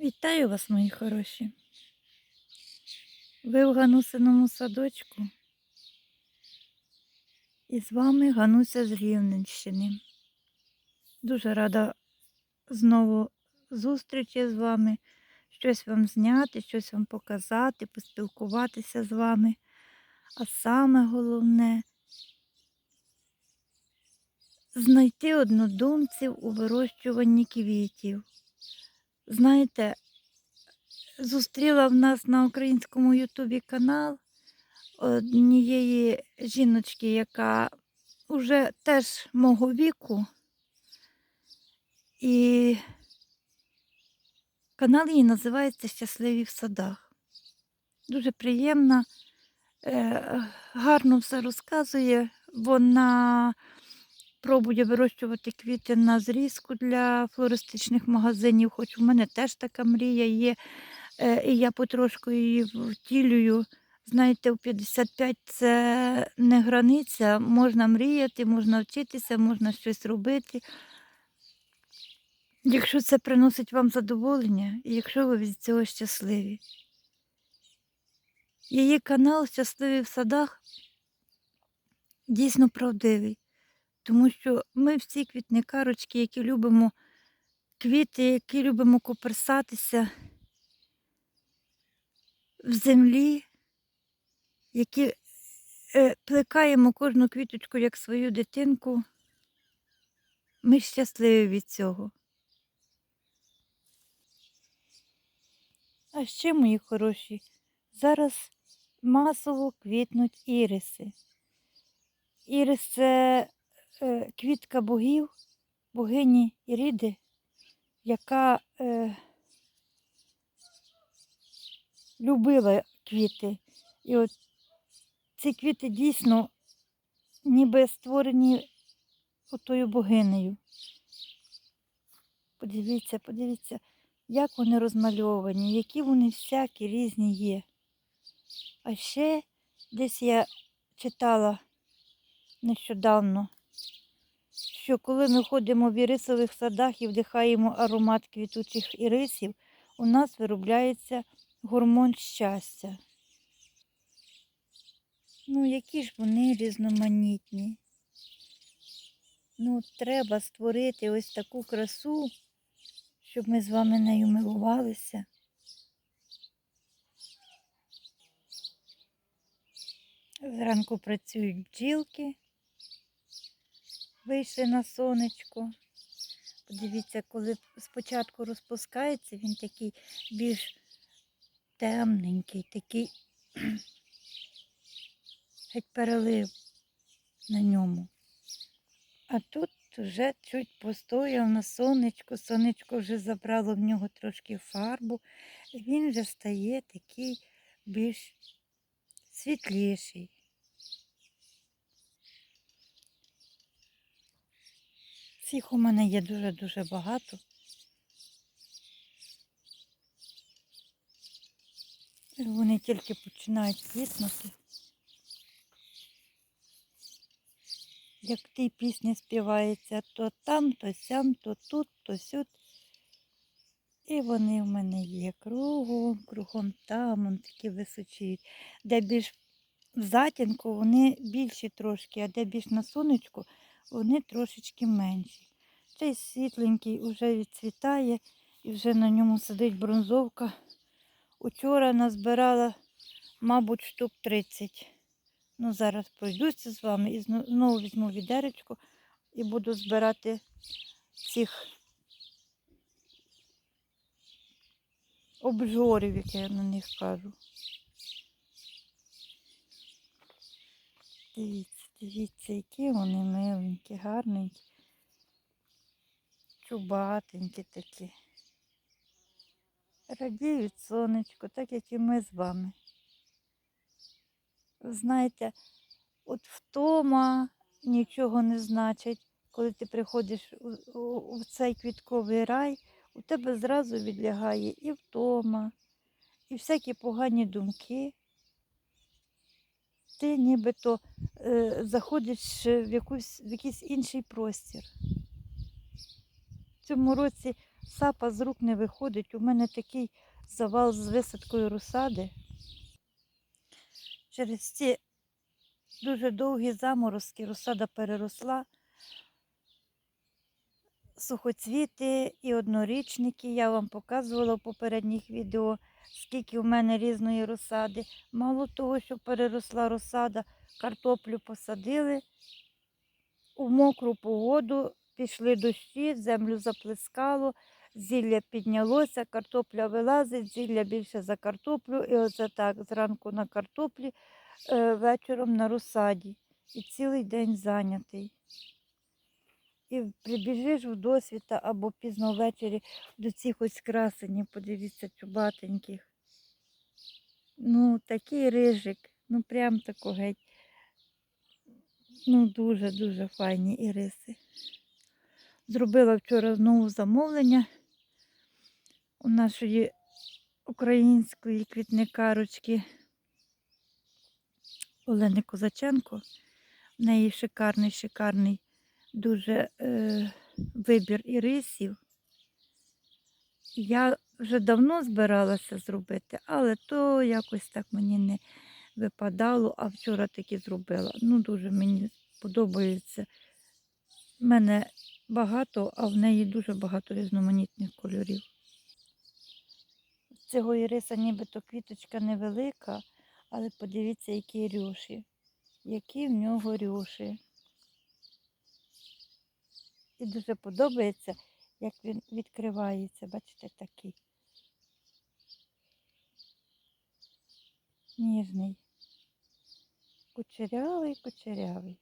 Вітаю вас, мої хороші. Ви в Ганусиному садочку. І з вами Гануся з Рівненщини. Дуже рада знову зустрічі з вами, щось вам зняти, щось вам показати, поспілкуватися з вами. А саме головне знайти однодумців у вирощуванні квітів. Знаєте, зустріла в нас на українському Ютубі канал однієї жіночки, яка вже теж мого віку. І канал її називається Щасливі в садах. Дуже приємна, е, гарно все розказує. Вона пробує вирощувати квіти на зрізку для флористичних магазинів, хоч у мене теж така мрія є. Е, І я потрошку її втілюю. Знаєте, у 55 це не границя, можна мріяти, можна вчитися, можна щось робити. Якщо це приносить вам задоволення, і якщо ви від цього щасливі. Її канал Щасливі в садах дійсно правдивий, тому що ми всі квітникарочки, які любимо квіти, які любимо коперсатися в землі, які е, плекаємо кожну квіточку як свою дитинку, ми щасливі від цього. А ще, мої хороші, зараз масово квітнуть іриси. Ірис це квітка богів, богині Іріди, яка е, любила квіти. І от ці квіти дійсно ніби створені отою богинею. Подивіться, подивіться, як вони розмальовані, які вони всякі різні є. А ще десь я читала нещодавно, що коли ми ходимо в ірисових садах і вдихаємо аромат квітучих ірисів, у нас виробляється гормон щастя. Ну, які ж вони різноманітні. Ну, треба створити ось таку красу, щоб ми з вами нею милувалися. Зранку працюють бджілки, вийшли на сонечко. Подивіться, коли спочатку розпускається, він такий більш темненький, такий геть перелив на ньому. А тут вже чуть постояв на сонечку, сонечко вже забрало в нього трошки фарбу, він вже стає такий більш світліший. Цих у мене є дуже-дуже багато. Вони тільки починають квітнути. Як в тій пісні співається то там, то сям, то тут, то сюд. І вони в мене є кругом, кругом там, он такі височіють. Де більш в затінку, вони більші трошки, а де більш на сонечку, вони трошечки менші. Цей світленький вже відцвітає і вже на ньому сидить бронзовка. Учора назбирала, мабуть, штук 30. Ну, зараз пройдуся з вами і знову візьму відеречко і буду збирати цих обжорів, як я на них кажу. Дивіться, дивіться, які вони миленькі, гарненькі, чубатенькі такі. Радіють сонечко, так як і ми з вами. Знаєте, от втома нічого не значить, коли ти приходиш у, у цей квітковий рай, у тебе зразу відлягає і втома, і всякі погані думки. Ти нібито е, заходиш в, якусь, в якийсь інший простір. В цьому році Сапа з рук не виходить. У мене такий завал з висадкою розсади. Через ці дуже довгі заморозки розсада переросла. Сухоцвіти і однорічники. Я вам показувала в попередніх відео, скільки в мене різної розсади. Мало того, що переросла розсада, картоплю посадили у мокру погоду, пішли дощі, землю заплескало, зілля піднялося, картопля вилазить, зілля більше за картоплю. І оце так зранку на картоплі, е, вечором на розсаді. І цілий день зайнятий. І прибіжиш в досвіта або пізно ввечері до цих ось красенів, подивіться, чубатеньких. Ну, такий рижик, ну прям тако геть. Ну, дуже-дуже файні іриси. Зробила вчора знову замовлення у нашої української квітникарочки Олени Козаченко. В неї шикарний, шикарний дуже е, вибір ірисів. Я вже давно збиралася зробити, але то якось так мені не випадало, а вчора таки зробила. Ну, дуже мені подобається. У мене багато, а в неї дуже багато різноманітних кольорів. Цього іриса нібито квіточка невелика, але подивіться, які рюші. Які в нього рюші. І дуже подобається, як він відкривається. Бачите, такий. Ніжний. Кучерявий, кучерявий.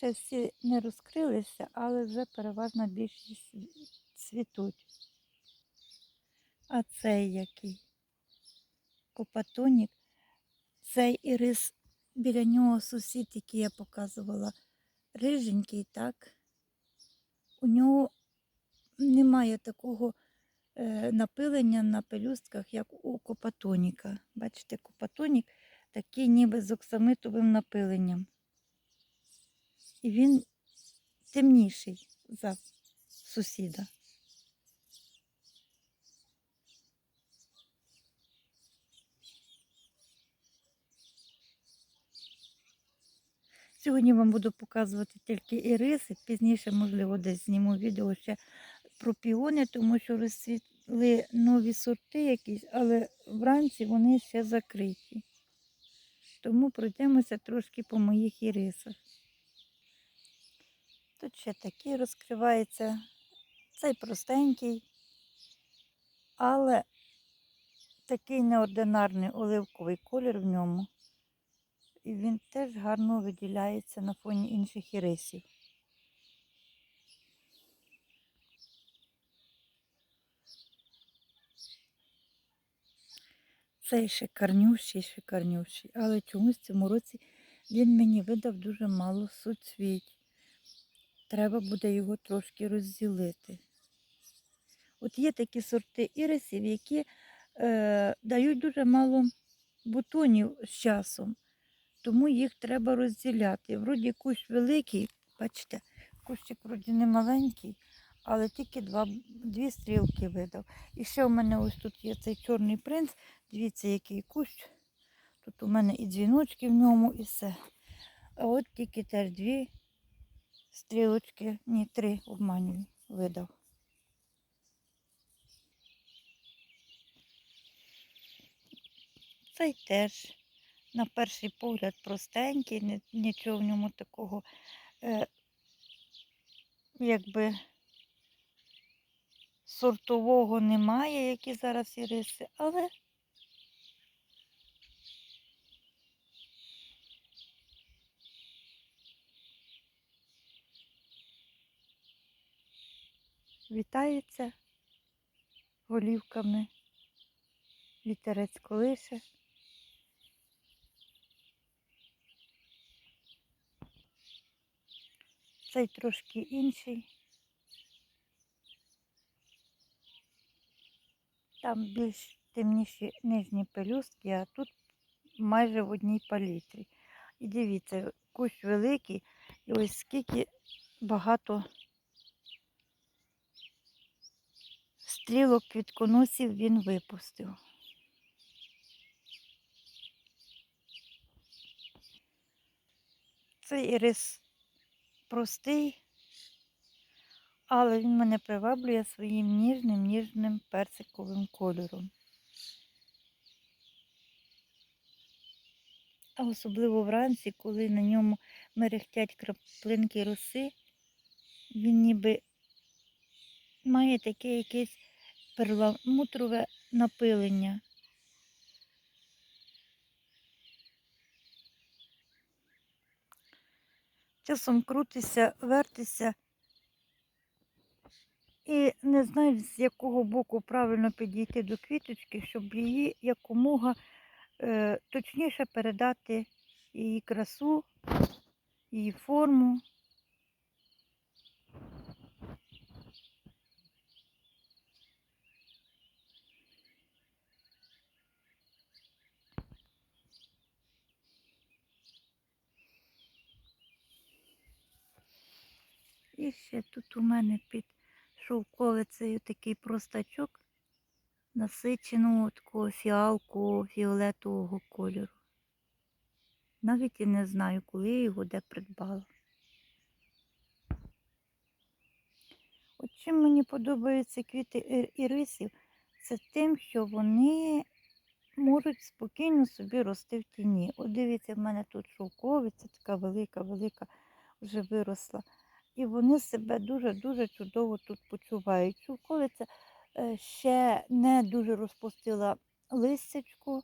Ще всі не розкрилися, але вже переважна більшість цвітуть. А цей який? Копатонік. Цей ірис біля нього сусід, який я показувала, риженький, так? У нього немає такого е, напилення на пелюстках, як у копатоніка. Бачите, копатонік такий ніби з оксамитовим напиленням. І він темніший за сусіда. Сьогодні вам буду показувати тільки іриси. Пізніше, можливо, десь зніму відео ще про піони, тому що розцвіли нові сорти якісь, але вранці вони ще закриті. Тому пройдемося трошки по моїх ірисах. Тут ще такий розкривається. Цей простенький, але такий неординарний оливковий колір в ньому. І він теж гарно виділяється на фоні інших ірисів. Цей шикарнющий, шикарнющий, але чомусь в цьому році він мені видав дуже мало суцвіть. Треба буде його трошки розділити. От є такі сорти ірисів, які е, дають дуже мало бутонів з часом, тому їх треба розділяти. Вроді кущ великий, бачите, кущик вроді не маленький, але тільки два, дві стрілки видав. І ще у мене ось тут є цей чорний принц. Дивіться, який кущ. Тут у мене і дзвіночки в ньому, і все. А от тільки теж дві стрілочки, ні, три обманюю, видав. Цей теж, на перший погляд, простенький, нічого в ньому такого, е, якби сортового немає, які зараз іриси, але вітається голівками, вітерець колише. Цей трошки інший. Там більш темніші нижні пелюстки, а тут майже в одній палітрі. І дивіться, кущ великий, І ось скільки багато стрілок квітконосів він випустив. Цей ірис простий, але він мене приваблює своїм ніжним, ніжним персиковим кольором. А особливо вранці, коли на ньому мерехтять краплинки роси, він ніби має таке якесь перламутрове напилення. Часом крутися, вертися і не знаю, з якого боку правильно підійти до квіточки, щоб її якомога е, точніше передати її красу, її форму. І ще тут у мене під шовковицею такий простачок насиченого такого фіалку фіолетового кольору. Навіть і не знаю, коли я його де придбала. От чим мені подобаються квіти ірисів, це тим, що вони можуть спокійно собі рости в тіні. От дивіться, в мене тут шовковиця, така велика-велика вже виросла. І вони себе дуже-дуже чудово тут почувають. Шовковиця е, ще не дуже розпустила листячку,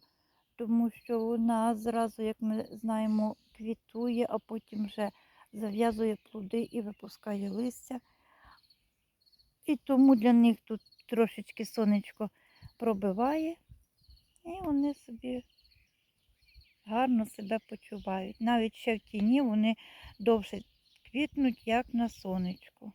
тому що вона зразу, як ми знаємо, квітує, а потім вже зав'язує плоди і випускає листя. І тому для них тут трошечки сонечко пробиває, і вони собі гарно себе почувають. Навіть ще в тіні вони довше квітнуть, як на сонечку.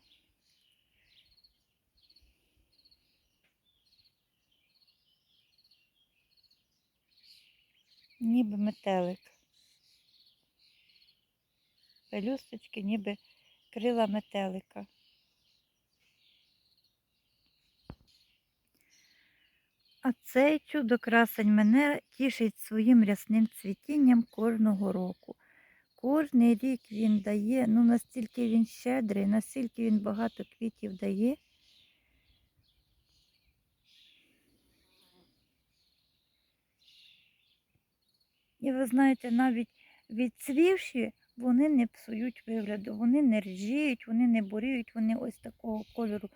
Ніби метелик. Пелюсточки, ніби крила метелика. А цей чудо-красень мене тішить своїм рясним цвітінням кожного року. Кожний рік він дає, ну настільки він щедрий, настільки він багато квітів дає. І ви знаєте, навіть відцвівші, вони не псують вигляду, вони не ржіють, вони не буріють, вони ось такого кольору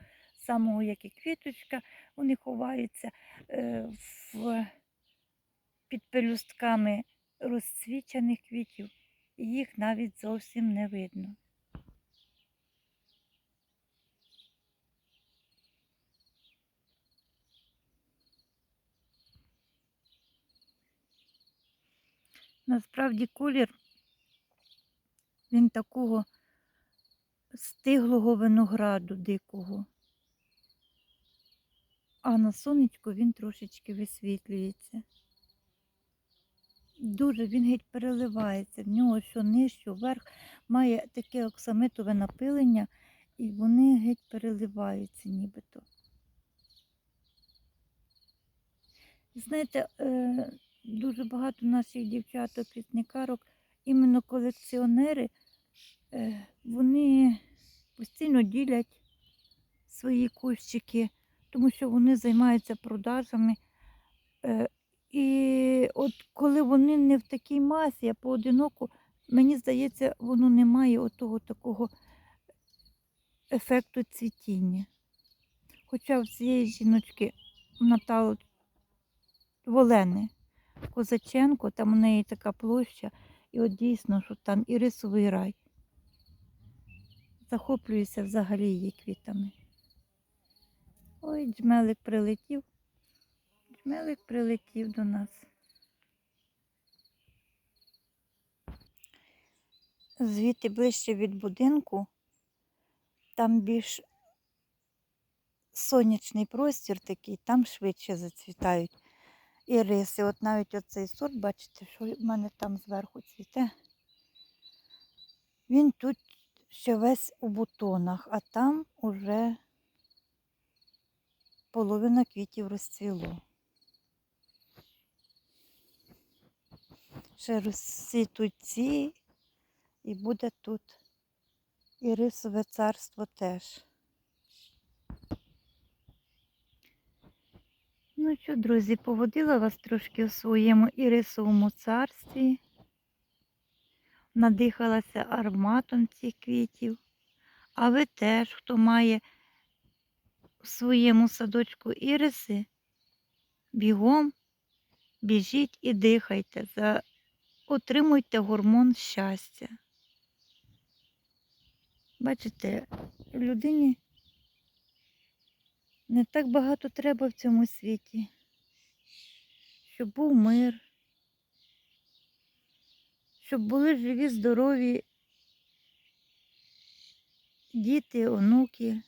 самого, як і квіточка, вони ховаються е, в, під пелюстками розцвічених квітів, і їх навіть зовсім не видно. Насправді колір він такого стиглого винограду дикого. А на сонечку він трошечки висвітлюється. Дуже він геть переливається. В нього що що вверх має таке оксамитове напилення, і вони геть переливаються нібито. Знаєте, е, дуже багато наших дівчаток, квітникарок, іменно колекціонери, е, вони постійно ділять свої кущики, тому що вони займаються продажами. І от коли вони не в такій масі, а поодиноку, мені здається, воно не має отого такого ефекту цвітіння. Хоча в цієї жіночки Натали Волени Козаченко, там у неї така площа, і от дійсно, що там і рисовий рай. Захоплююся взагалі її квітами. Ой, джмелик прилетів. Джмелик прилетів до нас. Звідти ближче від будинку, там більш сонячний простір такий, там швидше зацвітають іриси. От навіть оцей сорт, бачите, що в мене там зверху цвіте. Він тут ще весь у бутонах, а там уже половина квітів розцвіло. Ще розцвітуть ці, і буде тут і рисове царство теж. Ну що, друзі, поводила вас трошки у своєму ірисовому царстві, надихалася ароматом цих квітів. А ви теж, хто має в своєму садочку іриси, бігом біжіть і дихайте, за... отримуйте гормон щастя. Бачите, людині не так багато треба в цьому світі, щоб був мир, щоб були живі, здорові діти, онуки,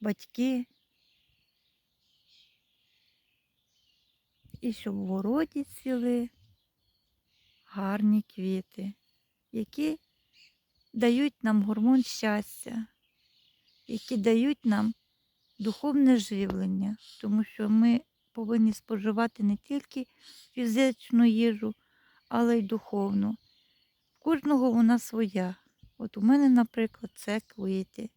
батьки. І щоб в городі ціли гарні квіти, які дають нам гормон щастя, які дають нам духовне живлення, тому що ми повинні споживати не тільки фізичну їжу, але й духовну. Кожного вона своя. От у мене, наприклад, це квіти.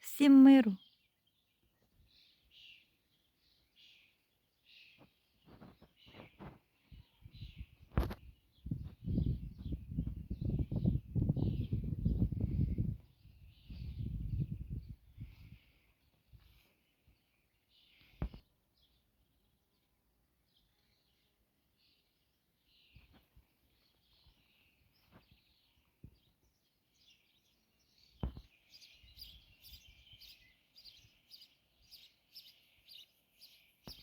Всім миру!